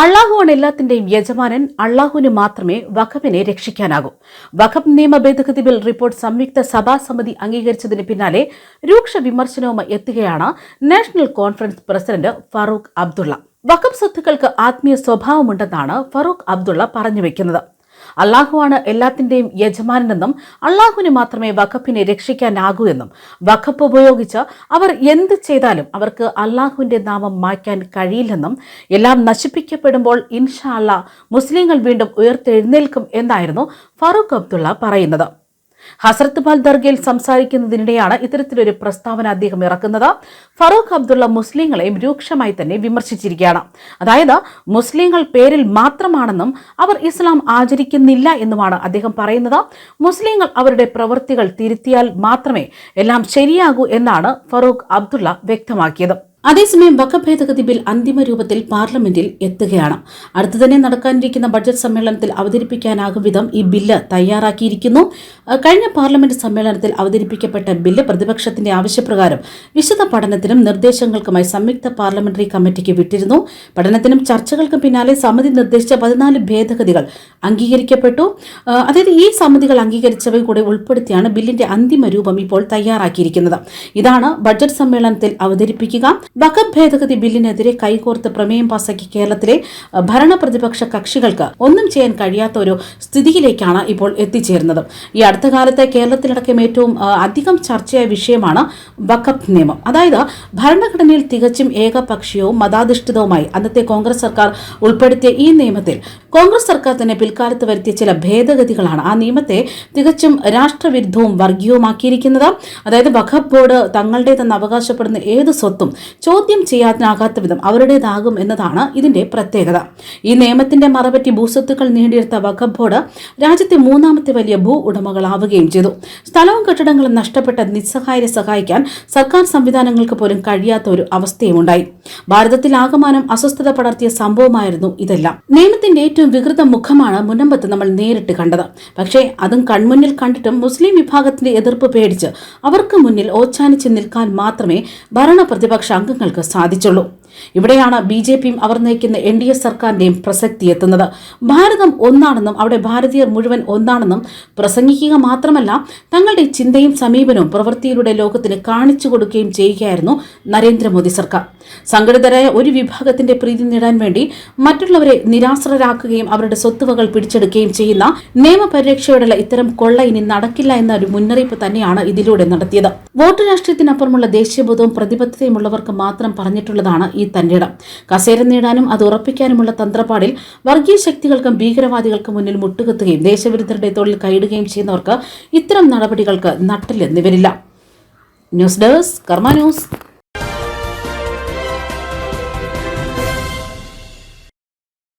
അള്ളാഹുവാണ് എല്ലാത്തിന്റെയും യജമാനൻ. അള്ളാഹുവിന് മാത്രമേ വഖബിനെ രക്ഷിക്കാനാകൂ. വഖബ് നിയമ ഭേദഗതി ബിൽ റിപ്പോർട്ട് സംയുക്ത സഭാ സമിതി അംഗീകരിച്ചതിന് പിന്നാലെ രൂക്ഷ വിമർശനവുമായി എത്തുകയാണ് national conference president Farooq Abdullah. Waqf സ്വത്തുക്കൾക്ക് ആത്മീയ സ്വഭാവമുണ്ടെന്നാണ് ഫറൂഖ് അബ്ദുള്ള പറഞ്ഞു വെക്കുന്നത്. അള്ളാഹുവാണ് എല്ലാത്തിന്റെയും യജമാനെന്നും അള്ളാഹുവിന് മാത്രമേ വഖഫിനെ രക്ഷിക്കാനാകൂ എന്നും വഖപ്പ് ഉപയോഗിച്ച് അവർ എന്ത് ചെയ്താലും അവർക്ക് അള്ളാഹുവിന്റെ നാമം മായ്ക്കാൻ കഴിയില്ലെന്നും എല്ലാം നശിപ്പിക്കപ്പെടുമ്പോൾ ഇൻഷാ അള്ളാഹ് മുസ്ലിങ്ങൾ വീണ്ടും ഉയർത്തെഴുന്നേൽക്കും എന്നായിരുന്നു ഫറൂഖ് അബ്ദുള്ള പറയുന്നത്. ഹസരത്ത് ബാൽ ദർഗയിൽ സംസാരിക്കുന്നതിനിടെയാണ് ഇത്തരത്തിലൊരു പ്രസ്താവന അദ്ദേഹം ഇറക്കുന്നത്. ഫറൂഖ് അബ്ദുള്ള മുസ്ലിങ്ങളെയും രൂക്ഷമായി തന്നെ വിമർശിച്ചിരിക്കുകയാണ്. അതായത് മുസ്ലിങ്ങൾ പേരിൽ മാത്രമാണെന്നും അവർ ഇസ്ലാം ആചരിക്കുന്നില്ല എന്നുമാണ് അദ്ദേഹം പറയുന്നത്. മുസ്ലിങ്ങൾ അവരുടെ പ്രവൃത്തികൾ തിരുത്തിയാൽ മാത്രമേ എല്ലാം ശരിയാകൂ എന്നാണ് ഫറൂഖ് അബ്ദുള്ള വ്യക്തമാക്കിയത്. അതേസമയം വഖഫ് ഭേദഗതി ബിൽ അന്തിമ രൂപത്തിൽ പാർലമെന്റിൽ എത്തുകയാണ്. അടുത്തു തന്നെ നടക്കാനിരിക്കുന്ന ബഡ്ജറ്റ് സമ്മേളനത്തിൽ അവതരിപ്പിക്കാനാകും വിധം ഈ ബില്ല് തയ്യാറാക്കിയിരിക്കുന്നു. കഴിഞ്ഞ പാർലമെന്റ് സമ്മേളനത്തിൽ അവതരിപ്പിക്കപ്പെട്ട ബില്ല് പ്രതിപക്ഷത്തിന്റെ ആവശ്യപ്രകാരം വിശദ പഠനത്തിനും നിർദ്ദേശങ്ങൾക്കുമായി സംയുക്ത പാർലമെന്ററി കമ്മിറ്റിക്ക് വിട്ടിരുന്നു. പഠനത്തിനും ചർച്ചകൾക്കും പിന്നാലെ സമിതി നിർദ്ദേശിച്ച പതിനാല് ഭേദഗതികൾ അംഗീകരിക്കപ്പെട്ടു. അതായത് ഈ സമിതികൾ അംഗീകരിച്ചവ കൂടെ ഉൾപ്പെടുത്തിയാണ് ബില്ലിന്റെ അന്തിമ രൂപം ഇപ്പോൾ തയ്യാറാക്കിയിരിക്കുന്നത്. ഇതാണ് ബഡ്ജറ്റ് സമ്മേളനത്തിൽ അവതരിപ്പിക്കുക. വഖഫ് ഭേദഗതി ബില്ലിനെതിരെ കൈകോർത്ത് പ്രമേയം പാസാക്കി കേരളത്തിലെ ഭരണ പ്രതിപക്ഷ കക്ഷികൾക്ക് ഒന്നും ചെയ്യാൻ കഴിയാത്ത ഒരു സ്ഥിതിയിലേക്കാണ് ഇപ്പോൾ എത്തിച്ചേരുന്നത്. ഈ അടുത്ത കാലത്തെ കേരളത്തിലടക്കം ഏറ്റവും അധികം ചർച്ചയായ വിഷയമാണ് വഖഫ് നിയമം. അതായത് ഭരണഘടനയിൽ തികച്ചും ഏകപക്ഷീയവും മതാധിഷ്ഠിതവുമായി അന്നത്തെ കോൺഗ്രസ് സർക്കാർ ഉൾപ്പെടുത്തിയ ഈ നിയമത്തിൽ കോൺഗ്രസ് സർക്കാർ തന്നെ പിൽക്കാലത്ത് വരുത്തിയ ചില ഭേദഗതികളാണ് ആ നിയമത്തെ തികച്ചും രാഷ്ട്രവിരുദ്ധവും വർഗീയവുമാക്കിയിരിക്കുന്നത്. അതായത് വഖഫ് ബോർഡ് തങ്ങളുടേതെന്ന് അവകാശപ്പെടുന്ന ഏത് സ്വത്തും ചോദ്യം ചെയ്യാനാകാത്ത വിധം അവരുടേതാകും എന്നതാണ് ഇതിന്റെ പ്രത്യേകത. ഈ നിയമത്തിന്റെ മറപറ്റി ഭൂസ്വത്തുക്കൾ നേടിയെടുത്ത വഖബ് ബോർഡ് രാജ്യത്തെ മൂന്നാമത്തെ വലിയ ഭൂ ഉടമകളാവുകയും ചെയ്തു. സ്ഥലവും കെട്ടിടങ്ങളും നഷ്ടപ്പെട്ട നിസ്സഹായരെ സഹായിക്കാൻ സർക്കാർ സംവിധാനങ്ങൾക്ക് പോലും കഴിയാത്ത ഒരു അവസ്ഥയുമുണ്ടായി. ഭാരതത്തിൽ ആകമാനം അസ്വസ്ഥത പടർത്തിയ സംഭവമായിരുന്നു ഇതെല്ലാം. നിയമത്തിന്റെ ഏറ്റവും വികൃത മുഖമാണ് മുന്നമ്പത്ത് നമ്മൾ നേരിട്ട് കണ്ടത്. പക്ഷേ അതും കൺമുന്നിൽ കണ്ടിട്ടും മുസ്ലിം വിഭാഗത്തിന്റെ എതിർപ്പ് പേടിച്ച് അവർക്ക് മുന്നിൽ ഓച്ചാനിച്ച് നിൽക്കാൻ മാത്രമേ ഭരണ പ്രതിപക്ഷ അംഗങ്ങൾക്ക് സാധിച്ചുള്ളൂ ഇവിടെയാണ് ബി ജെ പിയും അവർ നയിക്കുന്ന എൻ ഡി എ സർക്കാരിന്റെയും പ്രസക്തി എത്തുന്നത്. ഭാരതം ഒന്നാണെന്നും അവിടെ ഭാരതീയർ മുഴുവൻ ഒന്നാണെന്നും പ്രസംഗിക്കുക മാത്രമല്ല തങ്ങളുടെ ചിന്തയും സമീപനവും പ്രവൃത്തിയിലൂടെ ലോകത്തിന് കാണിച്ചു കൊടുക്കുകയും ചെയ്യുകയായിരുന്നു നരേന്ദ്രമോദി സർക്കാർ. സംഘടിതരായ ഒരു വിഭാഗത്തിന്റെ പ്രീതി നേടാൻ വേണ്ടി മറ്റുള്ളവരെ നിരാശ്രരാക്കുകയും അവരുടെ സ്വത്തുവകൾ പിടിച്ചെടുക്കുകയും ചെയ്യുന്ന നിയമപരിരക്ഷയോടുള്ള ഇത്തരം കൊള്ള ഇനി നടക്കില്ല എന്ന ഒരു മുന്നറിയിപ്പ് തന്നെയാണ് ഇതിലൂടെ നടത്തിയത്. വോട്ട് രാഷ്ട്രീയത്തിനപ്പുറമുള്ള ദേശീയബോധവും പ്രതിബദ്ധതയുമുള്ളവർക്ക് മാത്രം പറഞ്ഞിട്ടുള്ളതാണ് ഈ തന്നിടം. കസേര നേടാനും അത് ഉറപ്പിക്കാനുമുള്ള തന്ത്രപ്പാടിൽ വർഗീയ ശക്തികൾക്കും ഭീകരവാദികൾക്കും മുന്നിൽ മുട്ടുകുത്തുകയും ദേശവിരുദ്ധരുടെ തൊഴിൽ കൈയിടുകയും ചെയ്യുന്നവർക്ക് ഇത്തരം നടപടികൾക്ക് നട്ടില്ലെന്നിവരില്ല. News desk Karma news.